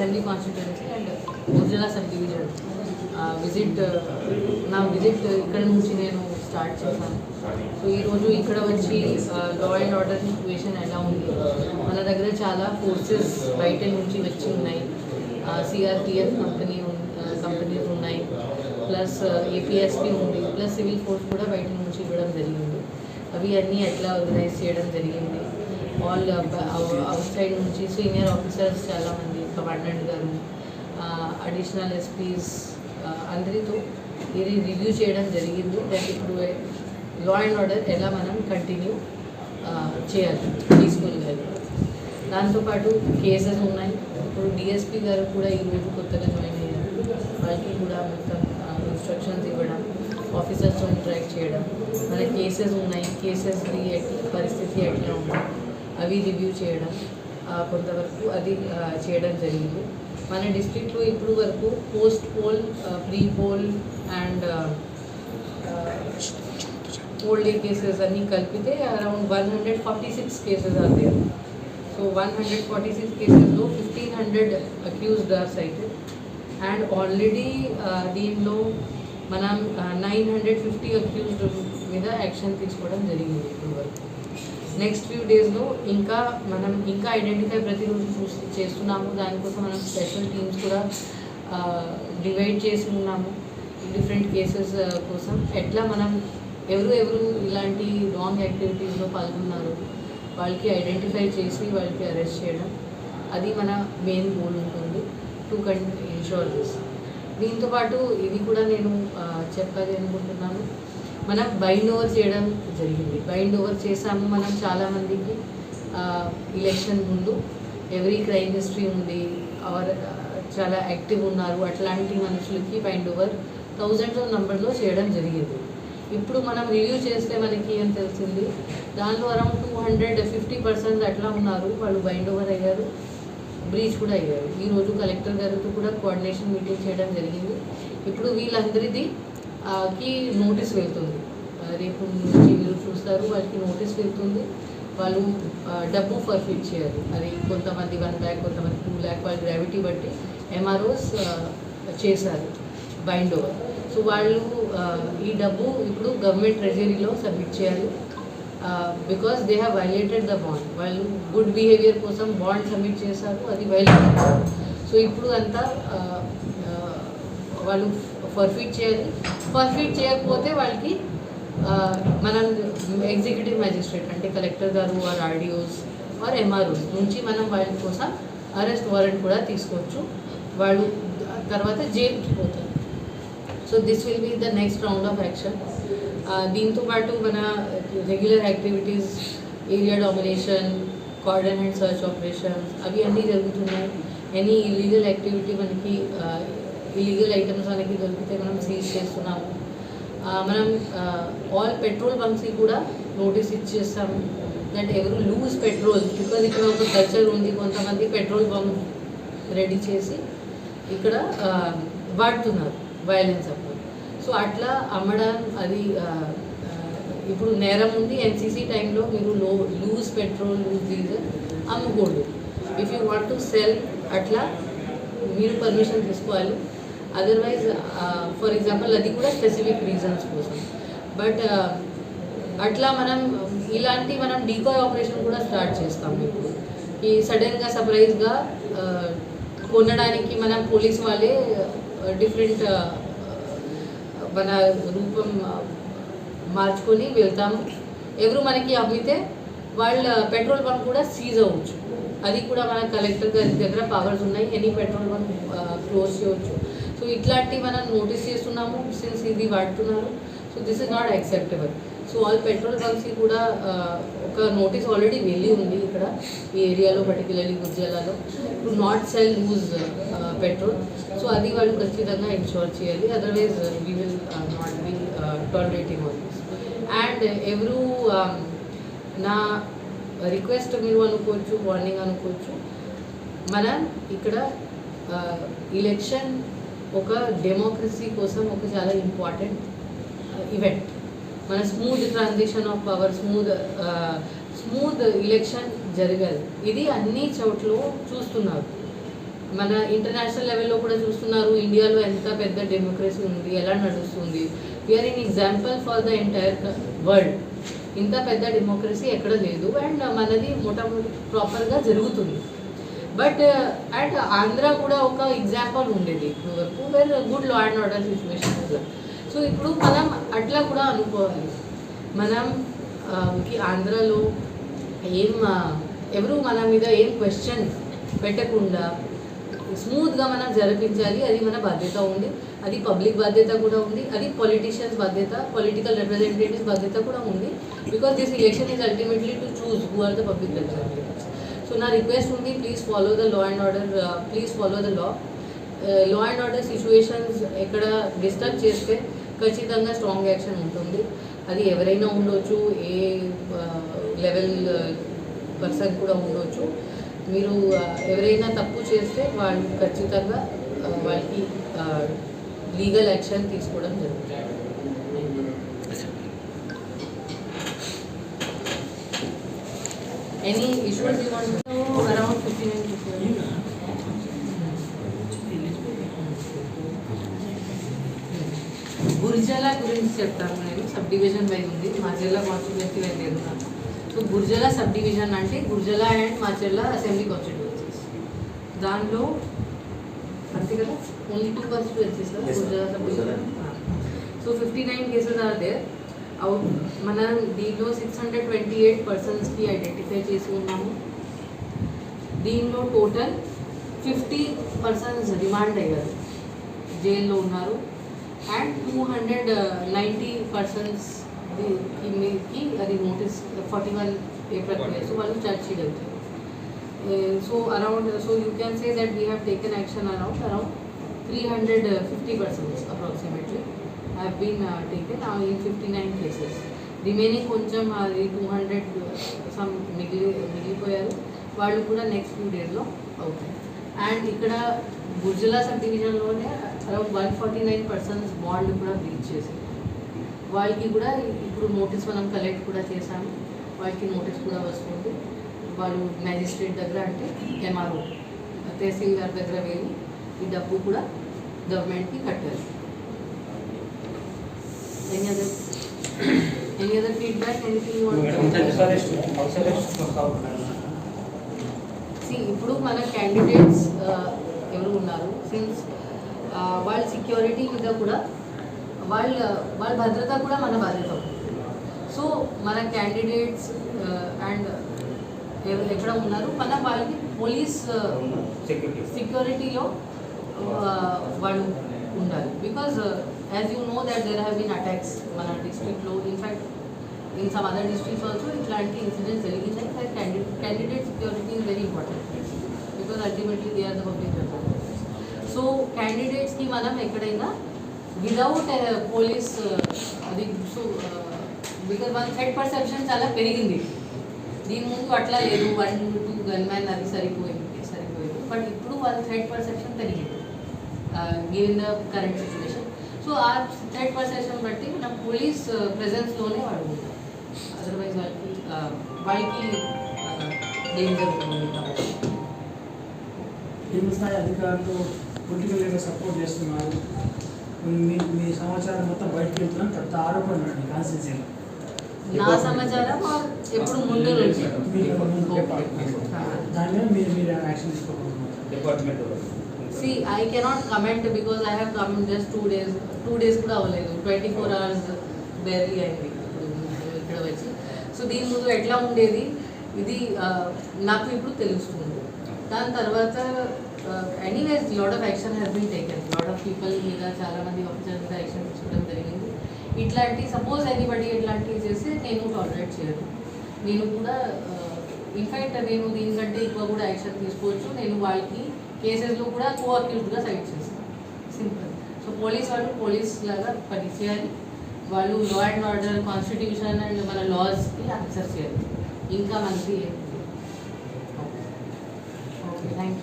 Assembly constituency and Gurazala sub visit నా visit ఇక్కడ నుంచి నేను స్టార్ట్ చేశాను. సో ఈరోజు ఇక్కడ వచ్చి లా అండ్ ఆర్డర్ సిచ్యువేషన్ ఎలా ఉంది? మన దగ్గర చాలా ఫోర్సెస్ బయట నుంచి వచ్చి ఉన్నాయి. సిఆర్పిఎఫ్ కంపెనీ కంపెనీస్ ఉన్నాయి. ప్లస్ ఏపీఎస్పీ ఉంది. ప్లస్ సివిల్ ఫోర్స్ కూడా బయట నుంచి ఇవ్వడం జరిగింది. అవి అన్నీ ఎట్లా ఆర్గనైజ్ చేయడం జరిగింది? ఆల్ అవుట్ సైడ్ నుంచి సీనియర్ ఆఫీసర్స్ చాలామంది కమాండెంట్ గారు అడిషనల్ ఎస్పీస్ అందరితో ఇది రివ్యూ చేయడం జరిగింది దట్ ఇప్పుడు లా అండ్ ఆర్డర్ ఎలా మనం కంటిన్యూ చేయాలి పీస్ఫుల్గా దాంతోపాటు కేసెస్ ఉన్నాయి. ఇప్పుడు డిఎస్పీ గారు కూడా ఈరోజు కొత్తగా జాయిన్ అయ్యారు. వాళ్ళకి కూడా మొత్తం ఇన్స్ట్రక్షన్స్ ఇవ్వడం ఆఫీసర్స్తో ఇంటరాక్ట్ చేయడం మన కేసెస్ ఉన్నాయి. కేసెస్ది ఎట్లా పరిస్థితి ఎట్లా ఉంది అవి రివ్యూ చేయడం కొంతవరకు అది ఆ, చేయడం జరిగింది. మన డిస్ట్రిక్ట్లో ఇప్పుడు వరకు post poll pre poll and old a cases అన్నీ కలిపితే around one hundred forty six cases are there. So one hundred forty six కేసెస్లో fifteen hundred accused are cited. And already దీనిలో మనం నైన్ హండ్రెడ్ ఫిఫ్టీ అక్యూజ్డ్ మీద action తీసుకోవడం జరిగింది ఇప్పుడు వరకు. నెక్స్ట్ ఫ్యూ డేస్లో ఇంకా మనం ఇంకా ఐడెంటిఫై ప్రతిరోజు చూసి చేస్తున్నాము. దానికోసం మనం స్పెషల్ టీమ్స్ కూడా డివైడ్ చేసి ఉన్నాము. డిఫరెంట్ కేసెస్ కోసం. ఎట్లా మనం ఎవరు ఎవరు ఇలాంటి రాంగ్ యాక్టివిటీస్లో పాల్గొన్నారు వాళ్ళకి ఐడెంటిఫై చేసి వాళ్ళకి అరెస్ట్ చేయడం అది మన మెయిన్ గోల్ ఉంటుంది. టు కన్ ఇన్షూర్ దిస్ దీంతో పాటు ఇది కూడా నేను చెప్పాలి అనుకుంటున్నాను. మనం బైండ్ ఓవర్ చేయడం జరిగింది. బైండ్ ఓవర్ చేసాము మనం చాలామందికి ఎలక్షన్ ముందు. ఎవ్రీ క్రైమ్ హిస్టరీ ఉంది. ఆర్ చాలా యాక్టివ్ ఉన్నారు. అట్లాంటి మనుషులకి బైండ్ ఓవర్ థౌజండ్స్ ఆఫ్ చేయడం జరిగింది. ఇప్పుడు మనం రివ్యూ చేస్తే మనకి ఏం తెలిసింది? దానిలో around two hundred fifty percent అట్లా ఉన్నారు. వాళ్ళు బైండ్ ఓవర్ అయ్యారు. బ్రీచ్ కూడా అయ్యారు. ఈరోజు కలెక్టర్ గారితో కూడా కోఆర్డినేషన్ మీటింగ్ చేయడం జరిగింది. ఇప్పుడు వీళ్ళందరిది కి నోటీస్ వెళ్తుంది. రేపు నుంచి మీరు చూస్తారు వాళ్ళకి నోటీస్ వెళ్తుంది. వాళ్ళు డబ్బు ఫర్ఫిట్ చేయాలి. అది కొంతమంది వన్ ల్యాక్ కొంతమంది టూ ల్యాక్ వాళ్ళ గ్రావిటీ బట్టి ఎంఆర్ఓస్ చేశారు బైండ్ ఓవర్ సో వాళ్ళు ఈ డబ్బు ఇప్పుడు గవర్నమెంట్ ట్రెజరీలో సబ్మిట్ చేయాలి. Because they have violated the bond వాళ్ళు గుడ్ బిహేవియర్ కోసం బాండ్ సబ్మిట్ చేశారు అది వైలేట్ సో ఇప్పుడు అంతా వాళ్ళు ఫర్ఫిట్ చేయాలి ఫర్ఫిట్ చేయకపోతే వాళ్ళకి మనం ఎగ్జిక్యూటివ్ మ్యాజిస్ట్రేట్ అంటే కలెక్టర్ గారు ఆర్ ఆర్డిఓస్ ఆర్ ఎంఆర్ఓస్ నుంచి మనం వాళ్ళ కోసం అరెస్ట్ వారెంట్ కూడా తీసుకోవచ్చు. వాళ్ళు తర్వాత జైలుకి పోతారు. So this will be the next round of action దీంతో పాటు మన regular activities area domination coordinate search operations అవి అన్నీ జరుగుతున్నాయి. ఎనీ ఇల్లీగల్ యాక్టివిటీ మనకి ఇల్లీగల్ ఐటమ్స్ మనకి దొరికితే మనం సీజ్ చేస్తున్నాము. మనం ఆల్ పెట్రోల్ బంక్స్కి కూడా నోటీస్ ఇచ్చేస్తాము దట్ ఎవరు లూజ్ పెట్రోల్ బికాజ్ ఇక్కడ ఒక కల్చర్ ఉంది కొంతమంది పెట్రోల్ బంక్ రెడీ చేసి ఇక్కడ వాడుతున్నారు వైలెన్స్ అప్పుడు. సో అట్లా అమ్మడం అది ఇప్పుడు నేరం ఉంది ఎన్సీసీ టైంలో మీరు లో loose petrol loose diesel అమ్మకూడదు if you want to sell అట్లా మీరు పర్మిషన్ తీసుకోవాలి. అదర్వైజ్ ఫర్ ఎగ్జాంపుల్ అది కూడా స్పెసిఫిక్ రీజన్స్ కోసం. బట్ uh, అట్లా మనం ఇలాంటి మనం డీకాయ్ ఆపరేషన్ కూడా స్టార్ట్ చేస్తాం ఇప్పుడు. ఈ సడన్గా సర్ప్రైజ్గా uh, కొనడానికి మనం పోలీస్ వాళ్ళే uh, డిఫరెంట్ మన రూపం మార్చుకొని వెళ్తాము. ఎవరు మనకి అమ్మితే వాళ్ళ పెట్రోల్ బంక్ కూడా సీజ్ అవ్వచ్చు. అది కూడా మన కలెక్టర్ గారి దగ్గర పవర్స్ ఉన్నాయి. ఎనీ పెట్రోల్ బంక్ క్లోజ్ చేయవచ్చు సో ఇట్లాంటివి మనం నోటీస్ చేస్తున్నాము సిన్స్ ఇది వాడుతున్నారు. So this is not acceptable so all petrol బంక్స్కి కూడా uh, ఒక నోటీస్ ఆల్రెడీ వెళ్ళి ఉంది ఇక్కడ ఈ ఏరియాలో particularly గుజ్జాలలో. To not sell loose petrol so అది వాళ్ళు ఖచ్చితంగా ఇన్షూర్ చేయాలి. Otherwise we will not be tolerating all this and ఎవరు నా రిక్వెస్ట్ మీరు అనుకోవచ్చు వార్నింగ్ అనుకోవచ్చు. మనం ఇక్కడ ఎలక్షన్ ఒక డెమోక్రసీ కోసం ఒక చాలా ఇంపార్టెంట్ ఈవెంట్ మన smooth transition of power smooth smooth election జరగాలి. ఇది అన్ని చోట్ల చూస్తున్నారు. మన ఇంటర్నేషనల్ లెవెల్లో కూడా చూస్తున్నారు ఇండియాలో ఎంత పెద్ద డెమోక్రసీ ఉంది ఎలా నడుస్తుంది. We are in example for the entire world ఇంత పెద్ద డెమోక్రసీ ఎక్కడ లేదు. అండ్ మనది మొట్టమొదటి ప్రాపర్గా జరుగుతుంది. బట్ అండ్ ఆంధ్ర కూడా ఒక ఎగ్జాంపుల్ ఉండేది. ఇప్పుడు వరకు where good law and order situation so ఇప్పుడు మనం అట్లా కూడా అనుకోవాలి. మనం ఆంధ్రలో ఏం ఎవరు మన మీద ఏం క్వశ్చన్ పెట్టకుండా స్మూత్గా మనం జరిపించాలి. అది మన బాధ్యత ఉంది. అది పబ్లిక్ బాధ్యత కూడా ఉంది. అది పొలిటీషియన్స్ బాధ్యత పొలిటికల్ రిప్రజెంటేటివ్స్ బాధ్యత కూడా ఉంది. Because this election is ultimately to choose who are the public representatives so నా రిక్వెస్ట్ ఉంది please follow the law and order please follow the law law and order situations ఎక్కడ disturb చేస్తే ఖచ్చితంగా strong action ఉంటుంది. అది ఎవరైనా ఉండొచ్చు ఏ level person కూడా ఉండొచ్చు. మీరు ఎవరైనా తప్పు చేస్తే వాళ్ళు ఖచ్చితంగా వాళ్ళకి లీగల్ యాక్షన్ తీసుకోవడం జరుగుతుంది. Any issues you want around fifty nine Gurazala గురించి చెప్తాను నేను. సబ్ డివిజన్ వైజ్ ఉంది. మాచెల్ల కాన్స్టిట్యున్సీ వైజ్ లేదు సో గుర్జల సబ్ డివిజన్ అంటే Gurazala and Macherla assembly constituencies దానిలో అంతే కదా? Only two constituencies. Gurazala sub. Division so fifty nine cases are there out మన దీనిలో సిక్స్ హండ్రెడ్ ట్వంటీ ఎయిట్ పర్సన్స్కి ఐడెంటిఫై చేసి ఉన్నాము. దీనిలో టోటల్ ఫిఫ్టీ పర్సన్స్ రిమాండ్ అయ్యారు. జైల్లో ఉన్నారు. అండ్ టూ హండ్రెడ్ నైంటీ పర్సన్స్కి అది నోటీస్ ఫార్టీ వన్ ప్రక్రియ సో వాళ్ళు చర్చ్ చేయగలుగుతారు. So around so you can say that we have taken action around around three hundred fifty persons approximately have been taken ఈ ఫిఫ్టీ నైన్ కేసెస్ రిమైనింగ్ కొంచెం అది two hundred some మిగిలి మిగిలిపోయారు. వాళ్ళు కూడా నెక్స్ట్ ఫ్యూ డేస్లో అవుతాయి అండ్ ఇక్కడ Gurazala sub డివిజన్లోనే around one forty nine persons bond కూడా బ్రీచ్ చేశారు. వాళ్ళకి కూడా ఇప్పుడు నోటీస్ మనం కలెక్ట్ కూడా చేశాము. వాళ్ళకి నోటీస్ కూడా వస్తుంది. వాళ్ళు మ్యాజిస్ట్రేట్ దగ్గర అంటే ఎంఆర్ఓ తహసీల్దార్ దగ్గర వెళ్ళి ఈ డబ్బు కూడా గవర్నమెంట్కి కట్టాలి any other feedback anything see ఇప్పుడు మన క్యాండిడేట్స్ ఎవరు ఉన్నారు? సిన్స్ వాళ్ళ సెక్యూరిటీ మీద కూడా వాళ్ళ వాళ్ళ భద్రత కూడా మన బాధ్యత. సో మన క్యాండిడేట్స్ అండ్ ఎక్కడ ఉన్నారు? మన వాళ్ళకి పోలీస్ సెక్యూరిటీలో వాళ్ళు ఉండాలి. Because as you know that there have been attacks మన డిస్ట్రిక్ట్లో in fact in some other districts also ఇట్లాంటి ఇన్సిడెంట్స్ జరిగినాయి that candidate candidate security is very important because ultimately they are the public representatives so క్యాండిడేట్స్కి మనం ఎక్కడైనా without police అది so because మన threat perception చాలా పెరిగింది దీని ముందు అట్లా లేదు వన్ టూ గన్ మ్యాన్ అది సరిపోయింది సరిపోయింది బట్ ఇప్పుడు వాళ్ళ థ్రెడ్ పర్సెప్షన్ పెరిగింది given the current situation so ఆ థ్రెడ్ పర్సెప్షన్ బట్టి మన పోలీస్ ప్రెజెన్స్లోనే వాడు ఉంటారు అదర్వైజ్ వాళ్ళకి uh, వాళ్ళకి డేంజర్ ఉంటుంది కాబట్టి కింద స్థాయి అధికారులు పొలిటికల్ లీడర్ సపోర్ట్ చేస్తున్నారు మీ మీ సమాచారం మొత్తం బయటకు వెళ్తున్నాను పెద్ద ఆరోపణ అండి కాన్స్టిట్యూన్సీలో నా సమాచారం ఆ ఎప్పుడు ముందు నుంచి మీకు ముందు Okay. దాని మీద మీరు మీరు యాక్షన్ తీసుకోబోతున్నారు department see I cannot comment because I have come just two days two days కూడా అవ్వలేదు. ట్వంటీ ఫోర్ అవర్స్ బేర్లీ అయింది. ఇక్కడ వచ్చి. సో దీని ముందు ఎట్లా ఉండేది? ఇది నాకు ఇప్పుడు తెలుస్తుంది. దాని తర్వాత anyways lot of action has been taken lot of people మీద చాలా మంది ఆఫీసర్ మీద యాక్షన్ తీసుకోవడం జరిగింది. ఇట్లాంటి సపోజ్ ఎనీబడి ఇట్లాంటివి చేస్తే నేను టాలరేట్ చేయను. నేను కూడా ఇన్ఫ్యాక్ట్ నేను దీనికంటే ఎక్కువ కూడా యాక్షన్ తీసుకోవచ్చు. నేను వాళ్ళకి కేసెస్లో కూడా కో అక్యూజ్డ్గా సైడ్ చేస్తాను సింపుల్ సో పోలీస్ వాళ్ళు పోలీస్ లాగా పనిచేయాలి వాళ్ళు law and order constitution and మన లాస్కి ఆన్సర్ చేయాలి. ఇంకా మంచి ఓకే థ్యాంక్ యూ